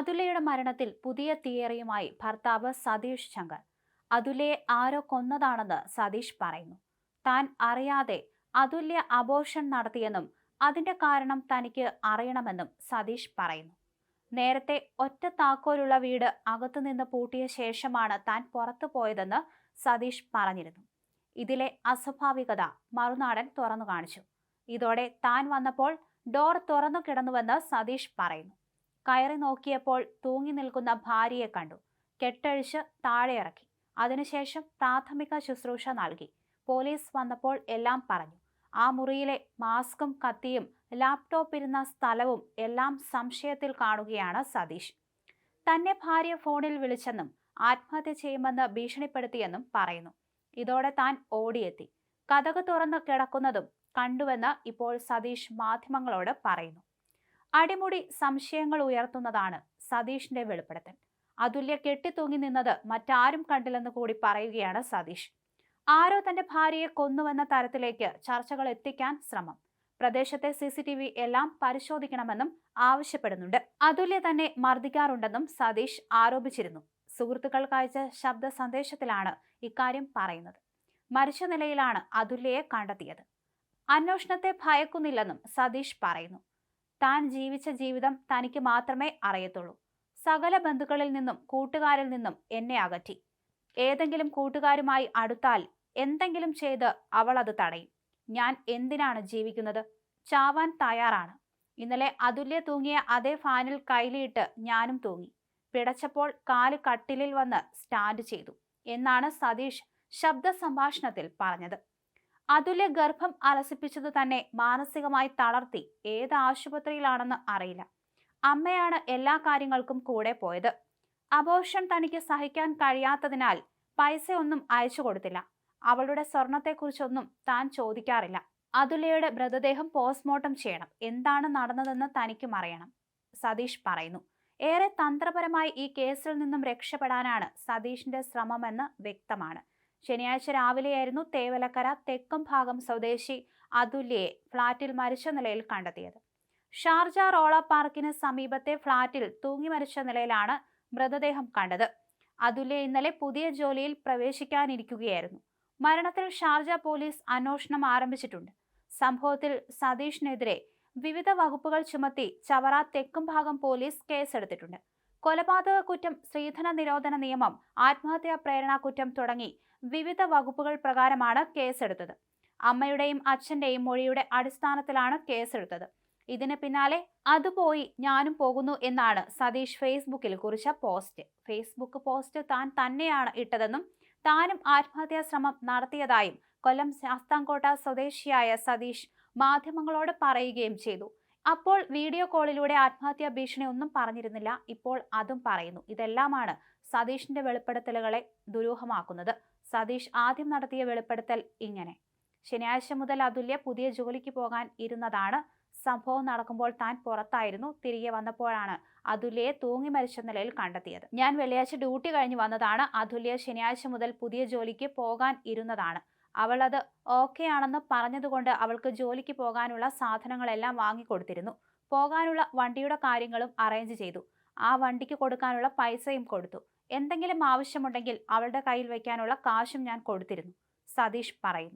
അതുലയുടെ മരണത്തിൽ പുതിയ തിയറിയുമായി ഭർത്താവ് സതീഷ് ശങ്കർ. അതുലയെ ആരോ കൊന്നതാണെന്ന് സതീഷ് പറയുന്നു. താൻ അറിയാതെ അതുല്യ അബോർഷൻ നടത്തിയെന്നും അതിന്റെ കാരണം തനിക്ക് അറിയണമെന്നും സതീഷ് പറയുന്നു. നേരത്തെ ഒറ്റ താക്കോലുള്ള വീട് അകത്തുനിന്ന് പൂട്ടിയ ശേഷമാണ് താൻ പുറത്തു പോയതെന്ന് സതീഷ് പറഞ്ഞിരുന്നു. ഇതിലെ അസ്വാഭാവികത മറുനാടൻ തുറന്നു കാണിച്ചു. ഇതോടെ താൻ വന്നപ്പോൾ ഡോർ തുറന്നു കിടന്നുവെന്ന് സതീഷ് പറയുന്നു. കയറി നോക്കിയപ്പോൾ തൂങ്ങി നിൽക്കുന്ന ഭാര്യയെ കണ്ടു. കെട്ടഴിച്ച് താഴെ ഇറക്കി. അതിനുശേഷം പ്രാഥമിക ശുശ്രൂഷ നൽകി. പോലീസ് വന്നപ്പോൾ എല്ലാം പറഞ്ഞു. ആ മുറിയിലെ മാസ്കും കത്തിയും ലാപ്ടോപ്പ് ഇരുന്ന സ്ഥലവും എല്ലാം സംശയത്തിൽ കാണുകയാണ് സതീഷ്. തന്നെ ഭാര്യ ഫോണിൽ വിളിച്ചെന്നും ആത്മഹത്യ ചെയ്യുമെന്ന് ഭീഷണിപ്പെടുത്തിയെന്നും പറയുന്നു. ഇതോടെ താൻ ഓടിയെത്തി. കഥക് തുറന്ന് കിടക്കുന്നതും കണ്ടുവെന്ന് ഇപ്പോൾ സതീഷ് മാധ്യമങ്ങളോട് പറയുന്നു. അടിമുടി സംശയങ്ങൾ ഉയർത്തുന്നതാണ് സതീഷിന്റെ വെളിപ്പെടുത്തൽ. അതുല്യ കെട്ടിത്തൂങ്ങി നിന്നത് മറ്റാരും കണ്ടില്ലെന്ന് കൂടി പറയുകയാണ് സതീഷ്. ആരോ തന്റെ ഭാര്യയെ കൊന്നുവെന്ന തരത്തിലേക്ക് ചർച്ചകൾ എത്തിക്കാൻ ശ്രമം. പ്രദേശത്തെ സി സി ടി വി എല്ലാം പരിശോധിക്കണമെന്നും ആവശ്യപ്പെടുന്നുണ്ട്. അതുല്യ തന്നെ മർദ്ദിക്കാറുണ്ടെന്നും സതീഷ് ആരോപിച്ചിരുന്നു. സുഹൃത്തുക്കൾക്ക് അയച്ച ശബ്ദ സന്ദേശത്തിലാണ് ഇക്കാര്യം പറയുന്നത്. മരിച്ച നിലയിലാണ് അതുല്യയെ കണ്ടെത്തിയത്. അന്വേഷണത്തെ ഭയക്കുന്നില്ലെന്നും സതീഷ് പറയുന്നു. താൻ ജീവിച്ച ജീവിതം തനിക്ക് മാത്രമേ അറിയത്തുള്ളൂ. സകല ബന്ധുക്കളിൽ നിന്നും കൂട്ടുകാരിൽ നിന്നും എന്നെ അകറ്റി. ഏതെങ്കിലും കൂട്ടുകാരുമായി അടുത്താൽ എന്തെങ്കിലും ചെയ്ത് അവൾ അത് തടയും. ഞാൻ എന്തിനാണ് ജീവിക്കുന്നത്? ചാവാൻ തയ്യാറാണ്. ഇന്നലെ അതുല്യ തൂങ്ങിയ അതേ ഫാനിൽ കൈലിയിട്ട് ഞാനും തൂങ്ങി. പിടച്ചപ്പോൾ കാൽ കട്ടിലിൽ വന്ന് സ്റ്റാൻഡ് ചെയ്തു എന്നാണ് സതീഷ് ശബ്ദ സംഭാഷണത്തിൽ പറഞ്ഞത്. അതുല്യ ഗർഭം അലസിപ്പിച്ചത് തന്നെ മാനസികമായി തളർത്തി ഏത് ആശുപത്രിയിലാണെന്ന് അറിയില്ല. അമ്മയാണ് എല്ലാ കാര്യങ്ങൾക്കും കൂടെ പോയത്. അബോർഷൻ തനിക്ക് സഹിക്കാൻ കഴിയാത്തതിനാൽ പൈസയൊന്നും അയച്ചു കൊടുത്തില്ല. അവളുടെ സ്വർണത്തെക്കുറിച്ചൊന്നും താൻ ചോദിക്കാറില്ല. അതുലയുടെ മൃതദേഹം പോസ്റ്റ്മോർട്ടം ചെയ്യണം. എന്താണ് നടന്നതെന്ന് തനിക്കും അറിയണം. സതീഷ് പറയുന്നു. ഏറെ തന്ത്രപരമായി ഈ കേസിൽ നിന്നും രക്ഷപ്പെടാനാണ് സതീഷിന്റെ ശ്രമമെന്ന് വ്യക്തമാണ്. ശനിയാഴ്ച രാവിലെയായിരുന്നു തേവലക്കര തെക്കും ഭാഗം സ്വദേശി അതുല്യയെ ഫ്ളാറ്റിൽ മരിച്ച നിലയിൽ കണ്ടെത്തിയത്. ഷാർജ റോള പാർക്കിന് സമീപത്തെ ഫ്ളാറ്റിൽ തൂങ്ങി മരിച്ച നിലയിലാണ് മൃതദേഹം കണ്ടത്. അതുല്യ ഇന്നലെ പുതിയ ജോലിയിൽ പ്രവേശിക്കാനിരിക്കുകയായിരുന്നു. മരണത്തിൽ ഷാർജ പോലീസ് അന്വേഷണം ആരംഭിച്ചിട്ടുണ്ട്. സംഭവത്തിൽ സതീഷിനെതിരെ വിവിധ വകുപ്പുകൾ ചുമത്തി ചവറ തെക്കും ഭാഗം പോലീസ് കേസെടുത്തിട്ടുണ്ട്. കൊലപാതക കുറ്റം സ്ത്രീധന നിരോധന നിയമം ആത്മഹത്യാ പ്രേരണ കുറ്റം തുടങ്ങി വിവിധ വകുപ്പുകൾ പ്രകാരമാണ് കേസെടുത്തത്. അമ്മയുടെയും അച്ഛന്റെയും മൊഴിയുടെ അടിസ്ഥാനത്തിലാണ് കേസെടുത്തത്. ഇതിന് പിന്നാലെ അത് പോയി ഞാനും പോകുന്നു എന്നാണ് സതീഷ് ഫേസ്ബുക്കിൽ കുറിച്ച പോസ്റ്റ്. ഫേസ്ബുക്ക് പോസ്റ്റ് താൻ തന്നെയാണ് ഇട്ടതെന്നും താനും ആത്മഹത്യാ ശ്രമം നടത്തിയതായും കൊല്ലം ശാസ്താംകോട്ട സ്വദേശിയായ സതീഷ് മാധ്യമങ്ങളോട് പറയുകയും ചെയ്തു. അപ്പോൾ വീഡിയോ കോളിലൂടെ ആത്മഹത്യാ ഭീഷണി ഒന്നും പറഞ്ഞിരുന്നില്ല. ഇപ്പോൾ അതും പറയുന്നു. ഇതെല്ലാമാണ് സതീഷിന്റെ വെളിപ്പെടുത്തലുകളെ ദുരൂഹമാക്കുന്നത്. സതീഷ് ആദ്യം നടത്തിയ വെളിപ്പെടുത്തൽ ഇങ്ങനെ. ശനിയാഴ്ച മുതൽ അതുല്യ പുതിയ ജോലിക്ക് പോകാൻ ഇരുന്നതാണ്. സംഭവം നടക്കുമ്പോൾ താൻ പുറത്തായിരുന്നു. തിരികെ വന്നപ്പോഴാണ് അതുല്യയെ തൂങ്ങി മരിച്ച നിലയിൽ കണ്ടെത്തിയത്. ഞാൻ വെള്ളിയാഴ്ച ഡ്യൂട്ടി കഴിഞ്ഞ് വന്നതാണ്. അതുല്യ ശനിയാഴ്ച മുതൽ പുതിയ ജോലിക്ക് പോകാൻ ഇരുന്നതാണ്. അവൾ അത് ഓക്കെ ആണെന്ന് പറഞ്ഞതുകൊണ്ട് അവൾക്ക് ജോലിക്ക് പോകാനുള്ള സാധനങ്ങളെല്ലാം വാങ്ങിക്കൊടുത്തിരുന്നു. പോകാനുള്ള വണ്ടിയുടെ കാര്യങ്ങളും അറേഞ്ച് ചെയ്തു. ആ വണ്ടിക്ക് കൊടുക്കാനുള്ള പൈസയും കൊടുത്തു. എന്തെങ്കിലും ആവശ്യമുണ്ടെങ്കിൽ അവളുടെ കയ്യിൽ വയ്ക്കാനുള്ള കാശും ഞാൻ കൊടുത്തിരുന്നു. സതീഷ് പറയുന്നു.